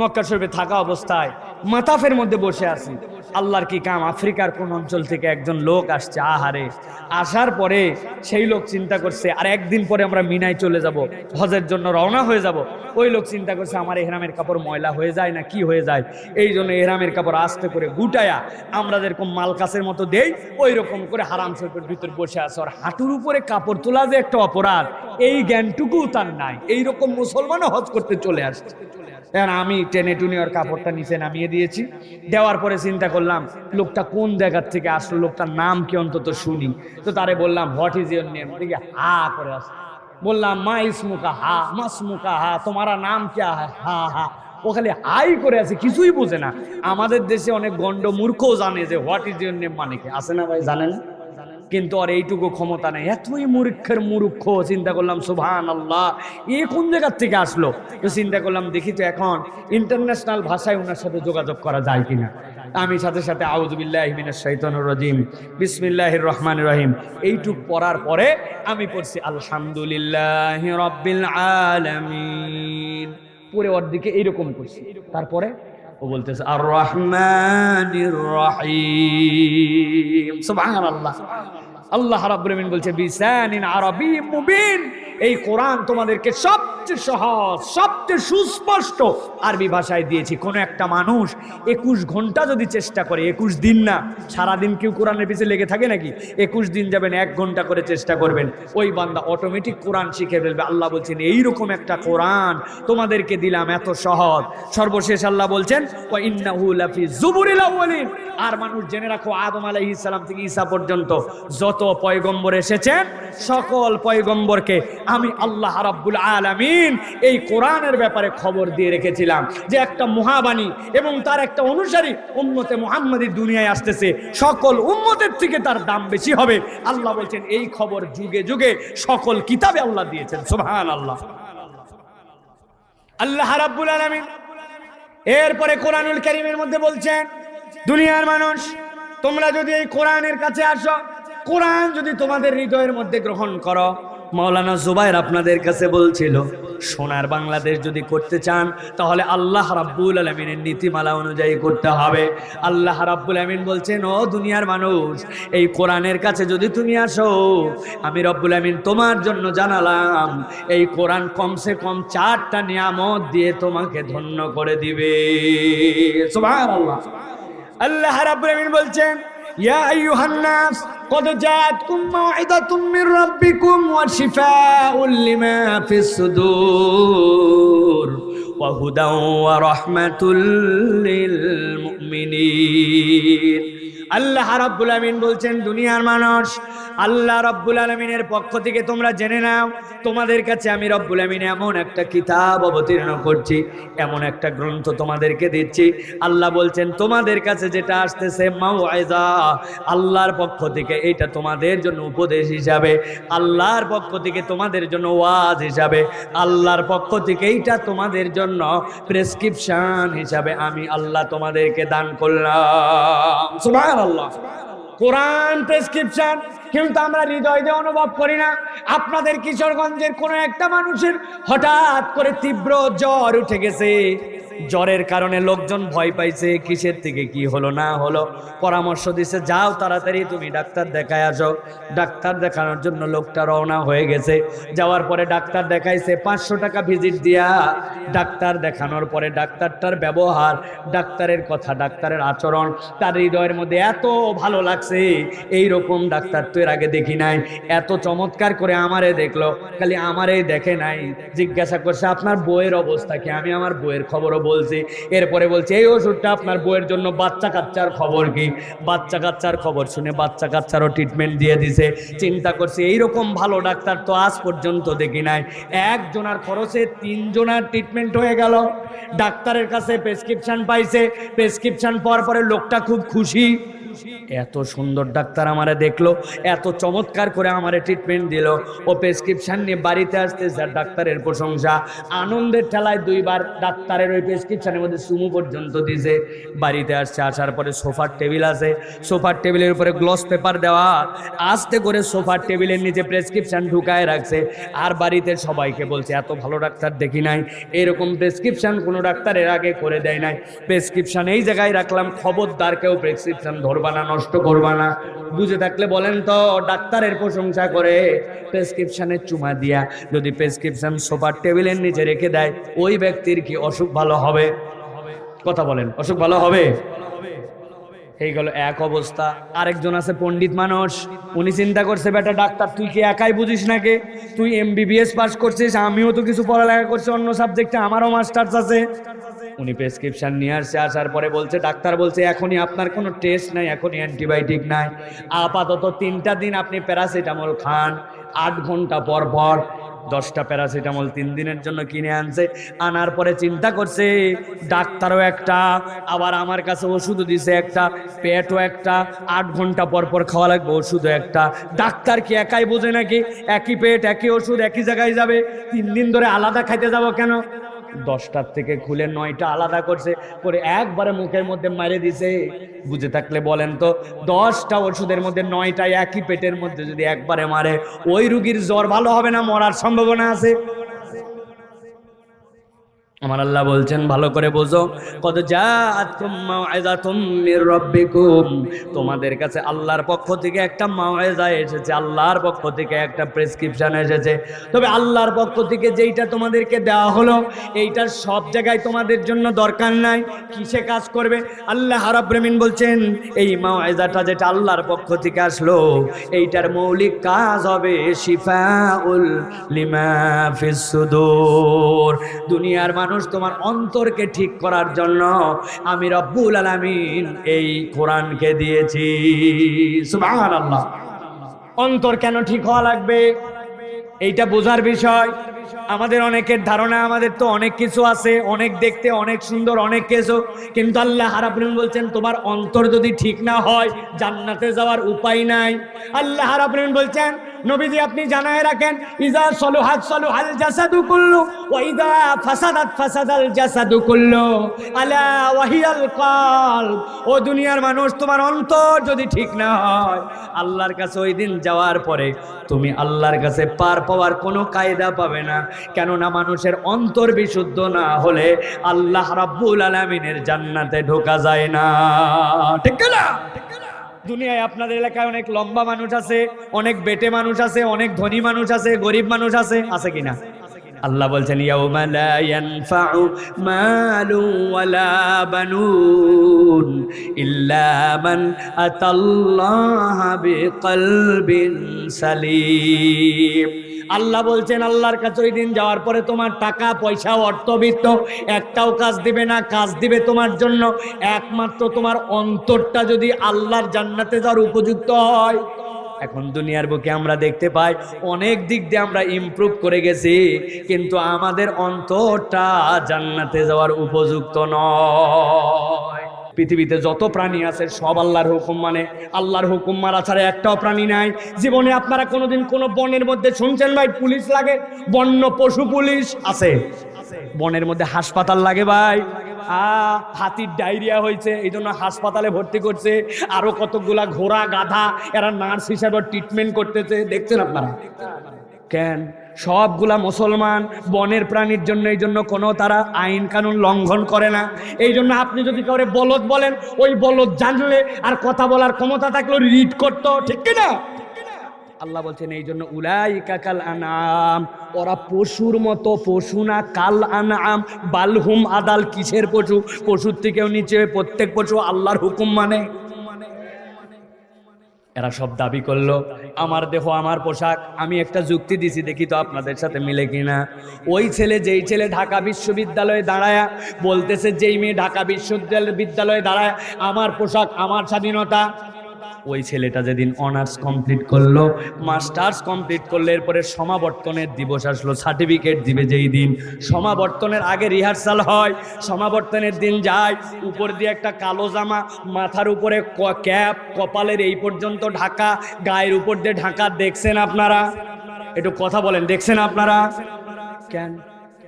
মক্কা শরীফে থাকা অবস্থায় মাতাফের মধ্যে বসে আছি। আল্লাহর কি কাম? আফ্রিকার কোন অঞ্চল থেকে একজন লোক আসছে। আহারে, আসার পরে সেই লোক চিন্তা করছে, আর একদিন পরে আমরা মিনায় চলে যাব, হজের জন্য রওনা হয়ে যাব। ওই লোক চিন্তা করছে, আমার এহরামের কাপড় ময়লা হয়ে যায় না কি হয়ে যায়? এই জন্য এহরামের কাপড় আস্তে করে গুটায়া আমরা যেরকম মালকাসের মতো দেই, ওই রকম করে হারাম শরীফের ভিতর বসে আছে। আর হাঁটুর উপরে কাপড় তোলা যে একটা অপরাধ, এই জ্ঞানটুকুও তার নাই। এই রকম মুসলমানও হজ করতে চলে আসছে। আমি টেনে টুনে ওর কাপড়টা নিচে নামিয়ে দিয়েছি। দেওয়ার পরে চিন্তা করলাম, লোকটা কোন জায়গার থেকে আসলো, লোকটার নাম কি অন্তত শুনি। তো তারে বললাম, হোয়াট ইজ ইউর নেম? দেখি হা করে আস। বললাম, মা ইসমুকা হা, মাসমুকা হা, তোমারা নাম হ্যাঁ হা হা ও খালি হাই করে আছে কিছুই বোঝে না। আমাদের দেশে অনেক গন্ড মূর্খও জানে যে, হোয়াট ইজ ইউর নেম? মানে কি? আছে না ভাই জানেন কিন্তু আর এইটুকু ক্ষমতা নেই। এতই মূর্খের মূর্খ, চিন্তা করলাম সুভান আল্লাহ এ কোন জায়গার থেকে আসলো? তো চিন্তা করলাম, দেখি তো এখন ইন্টারন্যাশনাল ভাষায় ওনার সাথে যোগাযোগ করা যায় কিনা। আমি সাথে সাথে আউজবিল্লাহমিনের শৈতনুর রজিম, বিসমিল্লাহির রহমান রহিম, এইটুক পড়ার পরে আমি পড়ছি, আলহামদুলিল্লাহ রব্বিল আলামিন। পরে ওর দিকে এইরকম করছি তারপরে ও বলতেছে আর রহমান রহিম সুবহানাল্লাহ আল্লাহ রাব্বুল আমিন বলছে বিসানিন আরবি মুবিন এই কোরআন তোমাদেরকে সবচেয়ে সহজ, সবচেয়ে সুস্পষ্ট আরবি ভাষায় দিয়েছি। কোন একটা মানুষ একুশ ঘণ্টা যদি চেষ্টা করে, একুশ দিন না, সারাদিন কেউ কোরআনের পিছিয়ে লেগে থাকে নাকি? একুশ দিন যাবেন, এক ঘণ্টা করে চেষ্টা করবেন। ওই বান্দা অটোমেটিক কোরআন শিখে ফেলবে। আল্লাহ বলছেন, এইরকম একটা কোরআন তোমাদেরকে দিলাম, এত সহজ। সর্বশেষ আল্লাহ বলছেন "ওয়া ইন্নাহু লাফি জুবুরিল আউয়ালিন।" আর মানুষ জেনে রাখো, আদম আলাইহিস সালাম থেকে ঈসা পর্যন্ত যত পয়গম্বর এসেছেন, সকল পয়গম্বরকে আমি আল্লাহ রাব্বুল আলামিন এই কোরআনের ব্যাপারে খবর দিয়ে রেখেছিলাম যে একটা মহাবাণী এবং তার একটা অনুসারী উম্মতে মুহাম্মাদি দুনিয়ায় আসতেছে। সকল উম্মতের থেকে তার দাম বেশি হবে। আল্লাহ বলছেন, এই খবর যুগে যুগে সকল কিতাবে আল্লাহ দিয়েছেন। সুবহান আল্লাহ আল্লাহ রাব্বুল আলামিন এরপরে কোরআনুল কারীমের মধ্যে বলছেন, দুনিয়ার মানুষ, তোমরা যদি এই কোরআনের কাছে আসো, কোরআন যদি তোমাদের হৃদয়ের মধ্যে গ্রহণ করো মাওলানা জুবাইর আপনাদের কাছে বলছিল, সোনার বাংলাদেশ যদি করতে চান, তাহলে আল্লাহ রাব্বুল আলমিনের নীতিমালা অনুযায়ী করতে হবে। আল্লাহ রাব্বুল আলমিন বলছেন, ও দুনিয়ার মানুষ, এই কোরআনের কাছে যদি তুমি আসো, আমি রব্বুল আলমিন তোমার জন্য জানালাম, এই কোরআন কমসে কম চারটা নিয়ামত দিয়ে তোমাকে ধন্য করে দিবে। আল্লাহ রাব্বুল আমিন বলছেন ইয়া আইয়ুহান নাস قد جاءتكم موعظة من ربكم وشفاء لما في الصدور وهدى ورحمة للمؤمنين আল্লাহ রাব্বুল আমিন বলছেন দুনিয়ার মানুষ আল্লাহ রব্বুল আলমিনের পক্ষ থেকে তোমরা জেনে নাও, তোমাদের কাছে আমি রব্বুল আলমিন এমন একটা কিতাব অবতীর্ণ করছি, এমন একটা গ্রন্থ তোমাদেরকে দিচ্ছি। আল্লাহ বলছেন, তোমাদের কাছে যেটা আসতেছে মাউ আল্লাহর পক্ষ থেকে এটা তোমাদের জন্য উপদেশ হিসাবে, আল্লাহর পক্ষ থেকে তোমাদের জন্য ওয়াজ হিসাবে, আল্লাহর পক্ষ থেকে এইটা তোমাদের জন্য প্রেসক্রিপশন হিসাবে আমি আল্লাহ তোমাদেরকে দান করলাম। সুবহানাল্লাহ। কোরআন প্রেসক্রিপশন, কিন্তু আমরা হৃদয় দিয়ে অনুভব করি না। আপনাদের কিশোরগঞ্জের কোনো একটা মানুষের হঠাৎ করে তীব্র জ্বর উঠে গেছে। জ্বরের কারণে লোকজন ভয় পাইছে, কিসের থেকে কি হলো, না হলো? পরামর্শ দিছে, যাও তাড়াতাড়ি, তুমি ডাক্তার দেখায় আসো। ডাক্তার দেখানোর জন্য লোকটা রওনা হয়ে গেছে। যাওয়ার পরে ডাক্তার দেখাইছে, পাঁচশো টাকা ভিজিট দিয়া ডাক্তার দেখানোর পরে ডাক্তারটার ব্যবহার, ডাক্তারের কথা, ডাক্তারের আচরণ, তার হৃদয়ের মধ্যে এত ভালো লাগছে এই রকম ডাক্তার তো এর আগে দেখি নাই। এত চমৎকার করে আমারে দেখল, খালি আমারে দেখে নাই। জিজ্ঞাসা করছে, আপনার বইয়ের অবস্থা কি? আমি আমার বইয়ের খবরও বলছি। এরপরে বলছে, এই ওষুধটা আপনার বইয়ের জন্য বাচ্চা কাচ্চার খবর কি? বাচ্চা কাচ্চার খবর শুনে বাচ্চা কাচ্চারও ট্রিটমেন্ট দিয়ে দিছে। চিন্তা করছে, এইরকম ভালো ডাক্তার তো আজ পর্যন্ত দেখি নাই। একজনার খরচে তিনজনার ট্রিটমেন্ট হয়ে গেল। ডাক্তারের কাছে প্রেসক্রিপশন পাইছে। প্রেসক্রিপশন পাওয়ার পরে লোকটা খুব খুশি। এত সুন্দর ডাক্তার আমারে দেখল, এত চমৎকার করে আমারে ট্রিটমেন্ট দিল। ও প্রেসক্রিপশন নিয়ে বাড়িতে আসতে ডাক্তারের প্রশংসা। আনন্দের ঠেলায় দুইবার ডাক্তারের ওই প্রেসক্রিপশনের মধ্যে সুমু পর্যন্ত দিছে বাড়িতে আসছে, আসার পরে সোফার টেবিল আছে। সোফার টেবিলের উপরে গ্লস পেপার দেওয়া। আস্তে করে সোফার টেবিলের নিচে প্রেসক্রিপশন ঢুকায় রাখছে। আর বাড়িতে সবাইকে বলছে, এত ভালো ডাক্তার দেখি নাই। এরকম প্রেসক্রিপশন কোনো ডাক্তার এর আগে করে দেয় নাই। প্রেসক্রিপশন এই জায়গায় রাখলাম খবরদার কেউ প্রেসক্রিপশন ধরবা না, নষ্ট করবা না। বুঝে থাকলে বলেন তো, ডাক্তারের প্রশংসা করে। প্রেসক্রিপশানের চুমা দিয়া যদি প্রেসক্রিপশন সোফার টেবিলের নিচে রেখে দেয়, ওই ব্যক্তির কি অসুখ ভালো হবে। কথা বলেন। অসুখ ভালো হবে? এই গেল এক অবস্থা। আরেকজন আছে পণ্ডিত মানুষ। উনি চিন্তা করছে, বেটা ডাক্তার, তুই কি একাই বুঝিস নাকি? তুই এমবিবিএস পাস করছিস, আমিও তো কিছু পড়ালেখা করছি, অন্য সাবজেক্টে আমারও মাস্টার্স আছে। উনি প্রেসক্রিপশন নিয়ে আসছে, আসার পরে বলছে, ডাক্তার বলছে, এখনই আপনার কোনো টেস্ট নাই, এখনই অ্যান্টিবায়োটিক নাই। আপাতত তিনটা দিন আপনি প্যারাসিটামল খান, আট ঘণ্টা পর পর দশটা প্যারাসিটামল তিন দিনের জন্য কিনে আনছে, আনার পরে চিন্তা করছে, ডাক্তারও একটা, আবার আমার কাছে ওষুধও দিছে একটা, পেটও একটা, আট ঘণ্টা পর পর খাওয়া লাগবে, ওষুধও একটা। ডাক্তার কি একাই বোঝে নাকি? একই পেট, একই ওষুধ, একই জায়গায় যাবে? তিন দিন ধরে আলাদা খাইতে যাব কেন? দশটার থেকে খুলে নয়টা আলাদা করছে, করে একবারে মুখের মধ্যে মারে দিছে। বুঝে থাকলে বলেন তো, দশটা ওষুধের মধ্যে নয়টা একই পেটের মধ্যে যদি একবারে মারে, ওই রুগীর জ্বর ভালো হবে না, মরার সম্ভাবনা আছে? আমার আল্লাহ বলছেন, ভালো করে বোঝো। কত যা তোমাদের কাছে আল্লাহর পক্ষ থেকে একটা মাওয়াজা এসেছে, আল্লাহর পক্ষ থেকে একটা প্রেসক্রিপশন এসেছে। তবে আল্লাহর পক্ষ থেকে যেইটা তোমাদেরকে দেওয়া হলো এইটার সব জায়গায় তোমাদের জন্য দরকার নাই। কিসে কাজ করবে? আল্লাহ রাব্রমিন বলছেন, এই মাওয়াজাটা যেটা আল্লাহর পক্ষ থেকে আসলো, এইটার মৌলিক কাজ হবে শিফাউল লিমা ফিস সুদূর। দুনিয়ার মানুষ তোমার অন্তরকে ঠিক করার জন্য আমি রব্বুল আলামিন এই কোরআনকে দিয়েছি। অন্তর কেন ঠিক হওয়া লাগবে? এইটা বোঝার বিষয়। আমাদের অনেকের ধারণা, আমাদের তো অনেক কিছু আছে, অনেক দেখতে, অনেক সুন্দর, অনেক কিছু। কিন্তু আল্লাহ হারাবরিন বলছেন, তোমার অন্তর যদি ঠিক না হয়, জান্নাতে যাওয়ার উপায় নাই। আল্লাহ হারাবরিন বলছেন নবীজি আপনি জানায় রাখেন, ইজা সলুহাত সলুহাল জাসাদু কুল্লু, ওয়া ইজা ফাসাদাত ফাসাদাল জাসাদু কুল্লু, আলা ওয়াহিয়াল কলব। ও দুনিয়ার মানুষ, তোমার অন্তর যদি ঠিক না হয়, আল্লাহর কাছে ওই দিন যাওয়ার পরে তুমি আল্লাহর কাছে পার পাওয়ার কোনো কায়দা পাবে না। কেননা মানুষের অন্তর বিশুদ্ধ না হলে আল্লাহ রাব্বুল আলামিনের জান্নাতে ঢোকা যায় না। ঠিক না দুনিয়ায় আপনাদের এলাকায় অনেক লম্বা মানুষ আছে, অনেক বেটে মানুষ আছে, অনেক ধনী মানুষ আছে, গরিব মানুষ আছে আছে কিনা? আল্লাহ বলছেন, ইয়াউমা সালিম। আল্লাহ বলছেন, আল্লাহর কাছে ওই দিন যাওয়ার পরে তোমার টাকা, পয়সা অর্থবিত্ত একটাও কাজ দিবে না, কাজ দিবে তোমার জন্য। একমাত্র তোমার অন্তরটা যদি আল্লাহর জান্নাতে যাওয়ার উপযুক্ত হয়। এখন দুনিয়ার বুকে আমরা দেখতে পাই, অনেক দিক দিয়ে আমরা ইমপ্রুভ করে গেছি, কিন্তু আমাদের অন্তরটা জান্নাতে যাওয়ার উপযুক্ত নয়। পৃথিবীতে যত প্রাণী আছে, সব আল্লাহর হুকুম মানে। আল্লাহর হুকুম মারা ছাড়া একটাও প্রাণী নাই। জীবনে আপনারা কোনোদিন কোনো বনের মধ্যে শুনছেন ভাই, পুলিশ লাগে? বন্য পশু পুলিশ আছে। বনের মধ্যে হাসপাতাল লাগে ভাই। হাতির ডায়রিয়া হয়েছে এই জন্য হাসপাতালে ভর্তি করছে। আরও কতগুলা ঘোড়া, গাধা, এরা নার্স হিসাবে ট্রিটমেন্ট করতেছে। দেখছেন আপনারা? কেন? সবগুলা মুসলমান, বনের প্রাণীর জন্য, এই জন্য কোনো তারা আইন কানুন লঙ্ঘন করে না। এই জন্য আপনি যদি কাউরে বলদ বলেন, ওই বলদ জানলে আর কথা বলার ক্ষমতা থাকলে রিড করতো, ঠিক না আল্লাহ বলছেন, এই জন্য উলাই কাকাল আনাম, ওরা পশুর মতো পশু না, কাল আনাম, বালহুম আদাল কিসের পশু? পশুর থেকেও নিচে প্রত্যেক পশু আল্লাহর হুকুম মানে। এরা সব দাবি করল, আমার দেহ, আমার পোশাক, আমি একটা যুক্তি দিছি, দেখি তো আপনাদের সাথে মিলে কিনা। ওই ছেলে, যেই ছেলে ঢাকা বিশ্ববিদ্যালয়ে দাঁড়ায়, বলতেছে, যেই মেয়ে ঢাকা বিশ্ববিদ্যালয় বিদ্যালয়ে দাঁড়ায়, আমার পোশাক, আমার স্বাধীনতা ওই ছেলেটা যেদিন অনার্স কমপ্লিট করল মাস্টার্স কমপ্লিট করল এরপরে সমাবর্তনের দিবস আসলো সার্টিফিকেট দিবে যেই দিন। সমাবর্তনের আগে রিহার্সাল হয়, সমাবর্তনের দিন যায়, উপর দিয়ে একটা কালো জামা, মাথার উপরে ক্যাপ, কপালের এই পর্যন্ত ঢাকা, গায়ের উপর দিয়ে ঢাকা, দেখছেন আপনারা? একটু কথা বলেন, দেখছেন আপনারা? কেন?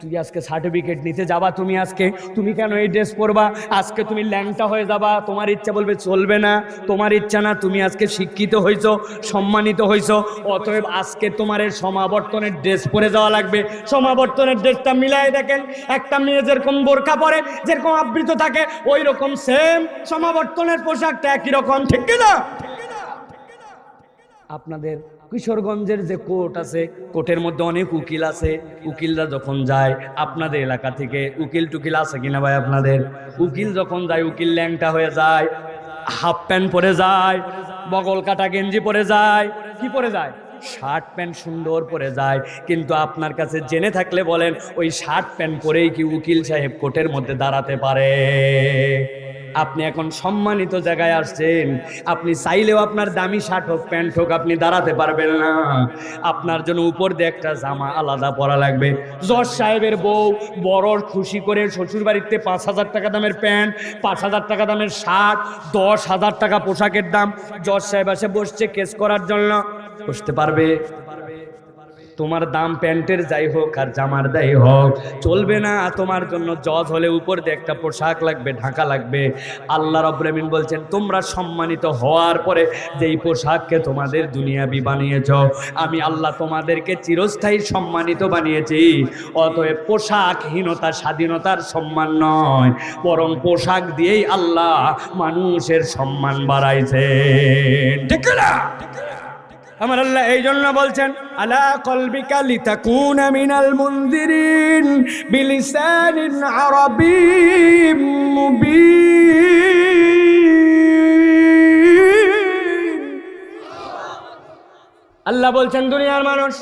তুই আজকে সার্টিফিকেট নিতে যাবা তুমি আজকে। তুমি কেন এই ড্রেস পরবা? আজকে তুমি ল্যাংটা হয়ে যাবা। তোমার ইচ্ছা বলবে, চলবে না। তোমার ইচ্ছা না, তুমি আজকে শিক্ষিত হইছো, সম্মানিত হইছো। অতএব আজকে তোমার এই সমাবর্তনের ড্রেস পরে যাওয়া লাগবে। সমাবর্তনের ড্রেসটা মিলাই দেখেন, একটা মেয়ে যেরকম বোরখা পরে, যেরকম আবৃত থাকে ওই রকম সেম সমাবর্তনের পোশাকটা একই রকম, ঠিক না আপনাদের কিশোরগঞ্জের যে কোর্ট আছে, কোর্টের মধ্যে অনেক উকিল আছে। উকিলরা যখন যায়, আপনাদের এলাকা থেকে উকিল টুকিল আছে কিনা ভাই আপনাদের? উকিল যখন যায়, উকিল ল্যাংটা হয়ে যায়, হাফ প্যান্ট পরে যায়, বগল কাটা গেঞ্জি পরে যায়, কি পরে যায়? শার্ট প্যান্ট সুন্দর পরে যায়। কিন্তু আপনার কাছে জেনে থাকলে বলেন, ওই শার্ট প্যান্ট পরেই কি উকিল সাহেব কোর্টের মধ্যে দাঁড়াতে পারে? আপনি এখন সম্মানিত জায়গায় আসছেন। আপনি চাইলেও আপনার দামি শার্ট হোক, প্যান্ট হোক, আপনি দাঁড়াতে পারবেন না। আপনার জন্য উপর দিয়ে একটা জামা আলাদা পরা লাগবে। জজ সাহেবের বউ বড় খুশি করে শ্বশুর বাড়িতে পাঁচ হাজার টাকা দামের প্যান্ট, পাঁচ হাজার টাকা দামের শার্ট, দশ হাজার টাকা পোশাকের দাম। জজ সাহেব এসে বসছে, কেস করার জন্য। বসতে পারবে? তোমার দাম প্যান্টের যাই হোক আর জামার যাই হোক। চলবে না, তোমার জন্য জজ হলে উপর দিয়ে একটা পোশাক লাগবে, ঢাকা লাগবে। আল্লাহ রব্রামিন বলছেন, তোমরা সম্মানিত হওয়ার পরে যেই পোশাককে তোমাদের দুনিয়াবি বানিয়েছ, আমি আল্লাহ তোমাদেরকে চিরস্থায়ী সম্মানিত বানিয়েছি। অতএব পোশাকহীনতা স্বাধীনতার সম্মান নয়, বরং পোশাক দিয়েই আল্লাহ মানুষের সম্মান বাড়াইছে ঠিক না আমার আল্লাহ এই জন্য বলছেন, আলা কলবিকা লিতাকুনা মিনাল মুনদিরিন বিলিসানিন আরাবিম মুবিন। আল্লাহ বলছেন, দুনিয়ার মানুষ,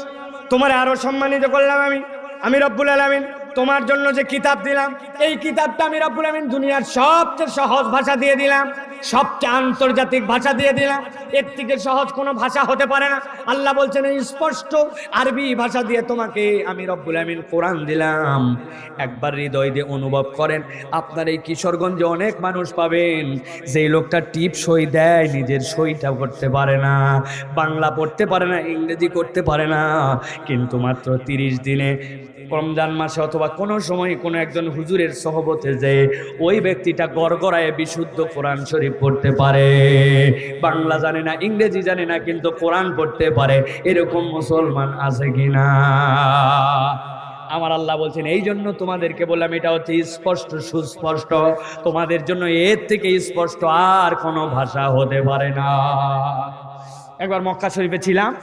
তোমার আরও সম্মানিত করলাম আমি। আমি রব্বুল আলামিন, তোমার জন্য যে কিতাব দিলাম, এই কিতাবটা আমি রব্বুল আলামিন দুনিয়ার সবচেয়ে সহজ ভাষা দিয়ে দিলাম। সবচেয়ে আন্তর্জাতিক ভাষা দিয়ে দিলাম। এর থেকে সহজ কোনো ভাষা হতে পারে না। আল্লাহ বলছেন স্পষ্ট আরবি ভাষা দিয়ে তোমাকে আমি রব্বুল আমিন কোরআন দিলাম। একবার হৃদয় দিয়ে অনুভব করেন, আপনার এই কিশোরগঞ্জে অনেক মানুষ পাবেন। যেই লোকটা টিপ সই দেয়, নিজের সইটা করতে পারে না, বাংলা পড়তে পারে না, ইংরেজি করতে পারে না। কিন্তু মাত্র তিরিশ দিনে রমজান মাসে অথবা কোনো সময় কোনো একজন হুজুরের সহবতে যে ওই ব্যক্তিটা গড়গড়ায় বিশুদ্ধ কোরআন শরীফ পড়তে পারে। বাংলা জানে না, ইংরেজি জানে না, কিন্তু কোরআন পড়তে পারে। এরকম মুসলমান আছে কিনা আমার আল্লাহ বলছেন, এই জন্য তোমাদেরকে বললাম, এটা হচ্ছে স্পষ্ট, সুস্পষ্ট। তোমাদের জন্য এর থেকে স্পষ্ট আর কোনো ভাষা হতে পারে না। একবার মক্কা শরীফে ছিলাম।